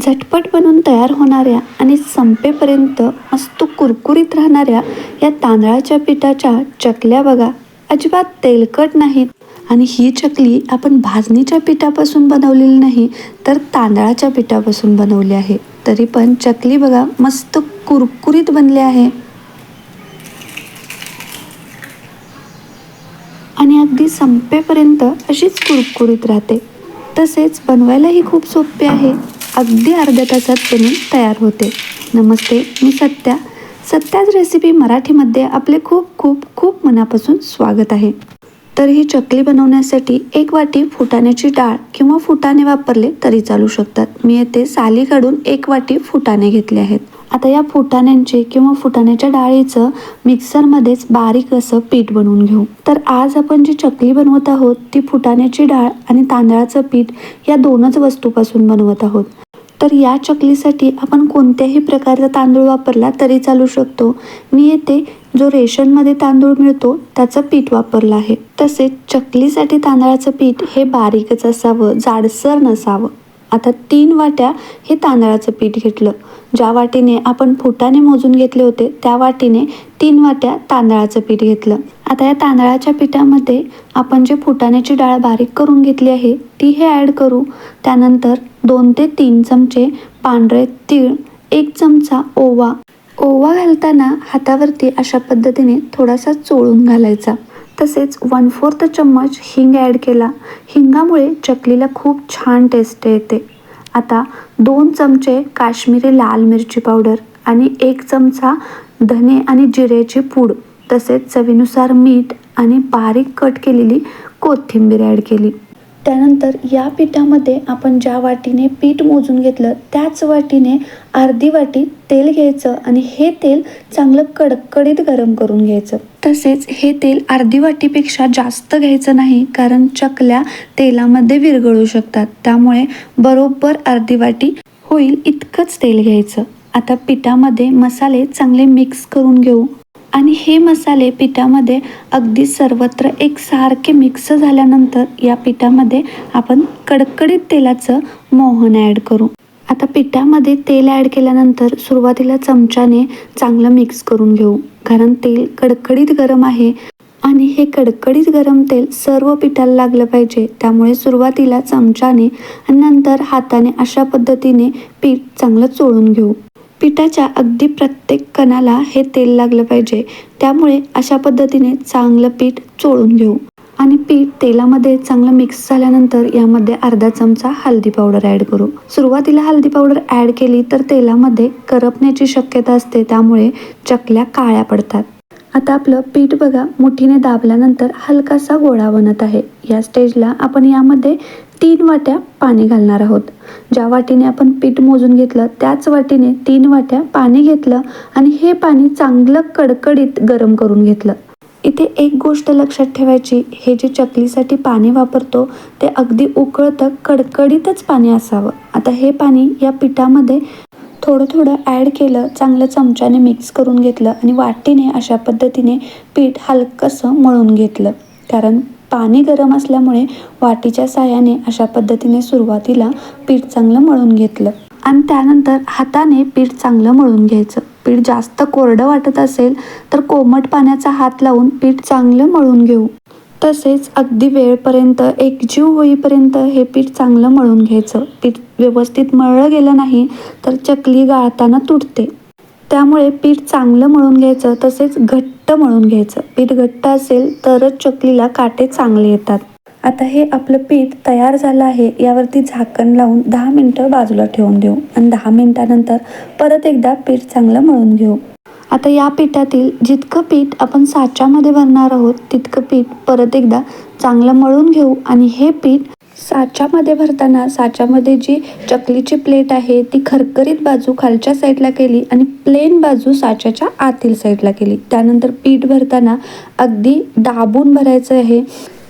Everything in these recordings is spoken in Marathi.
झटपट बनून तयार होणाऱ्या आणि संपेपर्यंत मस्त कुरकुरीत राहणाऱ्या या तांदळाच्या पिठाच्या चकल्या बघा. अजिबात तेलकट नाहीत. आणि ही चकली आपण भाजणीच्या पिठापासून बनवलेली नाही तर तांदळाच्या पिठापासून बनवली आहे. तरी पण चकली बघा मस्त कुरकुरीत बनली आहे. आणि अगदी संपेपर्यंत अशीच कुरकुरीत राहते. तसेच बनवायलाही खूप सोपे आहे. अगदी अर्ध्या तासात बनून तयार होते. नमस्ते मी सत्या. सत्याच रेसिपी मराठीमध्ये आपले खूप खूप खूप मनापासून स्वागत आहे. तर ही चकली बनवण्यासाठी एक वाटी फुटाण्याची डाळ किंवा फुटाणे वापरले तरी चालू शकतात. मी येथे साली काढून एक वाटी फुटाणे घेतले आहेत. आता या फुटाण्यांचे किंवा फुटाण्याच्या डाळीचं मिक्सरमध्येच बारीक असं पीठ बनवून घेऊ. तर आज आपण जी चकली बनवत आहोत ती फुटाण्याची डाळ आणि तांदळाचं पीठ या दोनच वस्तूपासून बनवत आहोत. तर या चकलीसाठी आपण कोणत्याही प्रकारचा तांदूळ वापरला तरी चालू शकतो. मी येथे जो रेशनमध्ये तांदूळ मिळतो त्याचं पीठ वापरलं आहे. तसेच चकलीसाठी तांदळाचं पीठ हे बारीकच असावं जाडसर नसावं. आता तीन वाट्या हे तांदळाचं पीठ घेतलं. ज्या वाटीने आपण फुटाने मोजून घेतले होते त्या वाटीने तीन वाट्या तांदळाचं पीठ घेतलं. आता या तांदळाच्या पिठामध्ये आपण जे फुटाण्याची डाळ बारीक करून घेतली आहे ती हे ॲड करू. त्यानंतर दोन ते तीन चमचे पांढरे तीळ एक चमचा ओवा. ओवा घालताना हातावरती अशा पद्धतीने थोडासा चोळून घालायचा. तसेच वन फोर्थ चम्मच हिंग ॲड केला. हिंगामुळे चकलीला खूप छान टेस्ट येते. आता दोन चमचे काश्मीरी लाल मिरची पावडर आणि एक चमचा धने आणि जिऱ्याची पूड तसेच चवीनुसार मीठ आणि बारीक कट केलेली कोथिंबीर ॲड केली. त्यानंतर या पिठामध्ये आपण ज्या वाटीने पीठ मोजून घेतलं त्याच वाटीने अर्धी वाटी तेल घ्यायचं आणि हे तेल चांगलं कडकडीत गरम करून घ्यायचं. तसेच हे तेल अर्धी वाटीपेक्षा जास्त घ्यायचं नाही कारण चकल्या तेलामध्ये विरघळू शकतात. त्यामुळे बरोबर अर्धी वाटी होईल इतकंच तेल घ्यायचं. आता पिठामध्ये मसाले चांगले मिक्स करून घेऊ. आणि हे मसाले पिठामध्ये अगदी सर्वत्र एकसारखे मिक्स झाल्यानंतर या पिठामध्ये आपण कडकडीत तेलाचं मोहन ॲड करू. आता पिठामध्ये तेल ॲड केल्यानंतर सुरुवातीला चमच्याने चांगलं मिक्स करून घेऊ. कारण तेल कडकडीत गरम आहे आणि हे कडकडीत गरम तेल सर्व पिठाला लागलं पाहिजे. त्यामुळे सुरुवातीला चमच्याने आणि नंतर हाताने अशा पद्धतीने पीठ चांगलं चोळून घेऊ. पिठाच्या अगदी प्रत्येक कणाला हे तेल लागलं पाहिजे. त्यामुळे अशा पद्धतीने चांगलं पीठ चोळून घेऊ. आणि पीठ तेलामध्ये चांगलं मिक्स झाल्यानंतर यामध्ये अर्धा चमचा हळदी पावडर ॲड करू. सुरुवातीला हळदी पावडर ॲड केली तर तेलामध्ये करपण्याची शक्यता असते त्यामुळे चकल्या काळ्या पडतात. आता आपलं पीठ बघा मुठीने दाबल्यानंतर हलकासा गोळा बनत आहे. या स्टेजला आपण यामध्ये तीन वाट्या पाणी घालणार आहोत. ज्या वाटीने आपण पीठ मोजून घेतलं त्याच वाटीने तीन वाट्या पाणी घेतलं आणि हे पाणी चांगलं कडकडीत गरम करून घेतलं. इथे एक गोष्ट लक्षात ठेवायची हे जे चकलीसाठी पाणी वापरतो ते अगदी उकळतं कडकडीतच पाणी असावं. आता हे पाणी या पिठामध्ये थोडं थोडं ॲड केलं चांगलं चमच्याने मिक्स करून घेतलं आणि वाटीने अशा पद्धतीने पीठ हलकंसं मळून घेतलं. कारण पाणी गरम असल्यामुळे वाटीच्या साह्याने अशा पद्धतीने सुरुवातीला पीठ चांगलं मळून घेतलं. आणि त्यानंतर हाताने पीठ चांगलं मळून घ्यायचं. पीठ जास्त कोरडं वाटत असेल तर कोमट पाण्याचा हात लावून पीठ चांगलं मळून घेऊ. तसेच अगदी वेळपर्यंत एकजीव होईपर्यंत हे पीठ चांगलं मळून घ्यायचं. पीठ व्यवस्थित मळलं गेलं नाही तर चकली गाळताना तुटते. त्यामुळे पीठ चांगलं मळून घ्यायचं. तसेच घट्ट मळून घ्यायचं. पीठ घट्ट असेल तरच चकलीला काटे चांगले येतात. आता हे आपलं पीठ तयार झालं आहे यावरती झाकण लावून दहा मिनटं बाजूला ठेवून देऊ आणि दहा मिनटानंतर परत एकदा पीठ चांगलं मळून घेऊ. आता या पिठातील जितकं पीठ आपण साच्यामध्ये भरणार आहोत तितकं पीठ परत एकदा चांगलं मळून घेऊ आणि हे पीठ साच्यामध्ये भरताना साच्यामध्ये जी चकलीची प्लेट आहे ती खरखरीत बाजू खालच्या साईडला केली आणि प्लेन बाजू साच्याच्या आतील साईडला केली. त्यानंतर पीठ भरताना अगदी दाबून भरायचं आहे.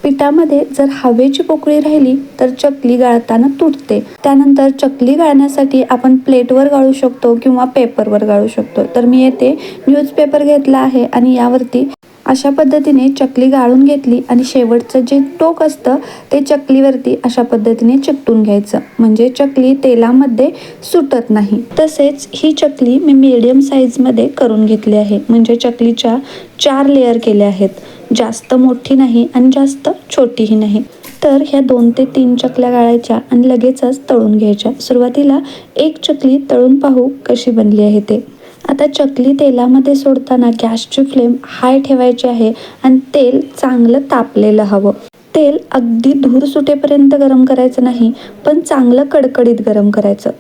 पिठामध्ये जर हवेची पोकळी राहिली तर चकली गाळताना तुटते त्यानंतर चकली गाळण्यासाठी आपण प्लेटवर गाळू शकतो किंवा पेपरवर गाळू शकतो. तर मी येथे न्यूजपेपर घेतला आहे आणि यावरती अशा पद्धतीने चकली गाळून घेतली आणि शेवटचं जे टोक असतं ते चकलीवरती अशा पद्धतीने चिकटून घ्यायचं. म्हणजे चकली तेलामध्ये सुटत नाही. तसेच ही चकली मी मीडियम साईजमध्ये करून घेतली आहे. म्हणजे चकलीच्या चार लेअर केल्या आहेत. जास्त मोठी नाही आणि जास्त छोटीही नाही. तर ह्या दोन ते तीन चकल्या गाळायच्या आणि लगेचच तळून घ्यायच्या. सुरुवातीला एक चकली तळून पाहू कशी बनली आहे ते. आता चकली तेलामध्ये सोडताना गॅसची फ्लेम हाय ठेवायची आहे आणि तेल चांगलं तापलेलं हवं. तेल अगदी धूर सुटेपर्यंत गरम करायचं नाही पण चांगलं कडकडीत गरम करायचं.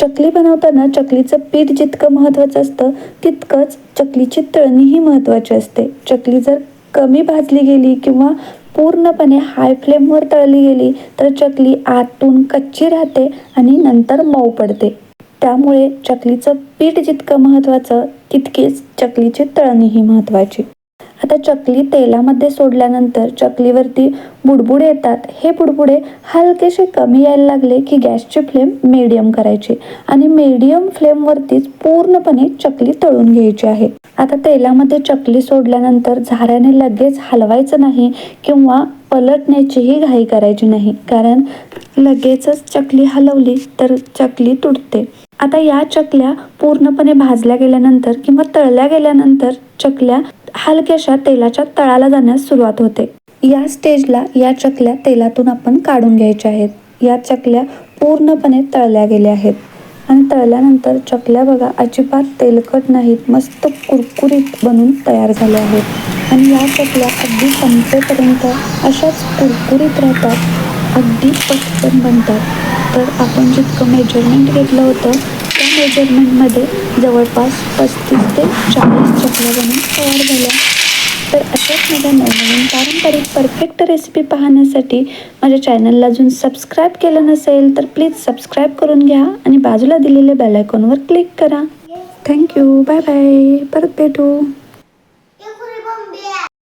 चकली बनवताना चकलीचं पीठ जितकं महत्त्वाचं असतं तितकंच चकलीची तळणीही महत्त्वाची असते. चकली जर कमी भाजली गेली किंवा पूर्णपणे हाय फ्लेमवर तळली गेली तर चकली आतून कच्ची राहते आणि नंतर मऊ पडते. त्यामुळे चकलीचं पीठ जितकं महत्त्वाचं तितकीच चकलीची तळणीही महत्त्वाची आता चकली तेलामध्ये सोडल्यानंतर चकलीवरती बुडबुडे येतात. हे बुडबुडे हलकेसे कमी यायला लागले की गॅसची फ्लेम मीडियम करायची आणि मीडियम फ्लेमवरतीच पूर्णपणे चकली तळून घ्यायची आहे. आता तेलामध्ये चकली सोडल्यानंतर झाऱ्याने लगेच हलवायचं नाही किंवा पलटण्याचीही घाई करायची नाही. कारण लगेचच चकली हलवली तर चकली तुटते. आता या चकल्या पूर्णपणे भाजल्या गेल्यानंतर किंवा तळल्या गेल्यानंतर चकल्या हलक्याशा तेलाच्या तळाला जाण्यास सुरुवात होते. या स्टेजला या चकल्या तेलातून आपण काढून घ्यायच्या आहेत. या चकल्या पूर्णपणे तळल्या गेल्या आहेत. आणि तळल्यानंतर चकल्या बघा अजिबात तेलकट नाहीत मस्त कुरकुरीत बनून तयार झाल्या आहेत. आणि या चकल्या अगदी संपेपर्यंत अशाच कुरकुरीत राहतात अगदी पटकन बनतात. तर आपण जितकं मेजरमेंट घेतलं होतं त्या मेजरमेंटमध्ये जवळपास पस्तीस ते चाळीस चकल्या बनून तयार झाल्या. तर अशाच माझ्या नवनवीन पारंपरिक परफेक्ट रेसिपी पाहण्यासाठी माझ्या चॅनलला अजून सबस्क्राईब केलं नसेल तर प्लीज सबस्क्राईब करून घ्या आणि बाजूला दिलेल्या बेलायकॉनवर क्लिक करा. थँक्यू बाय बाय परत भेटू.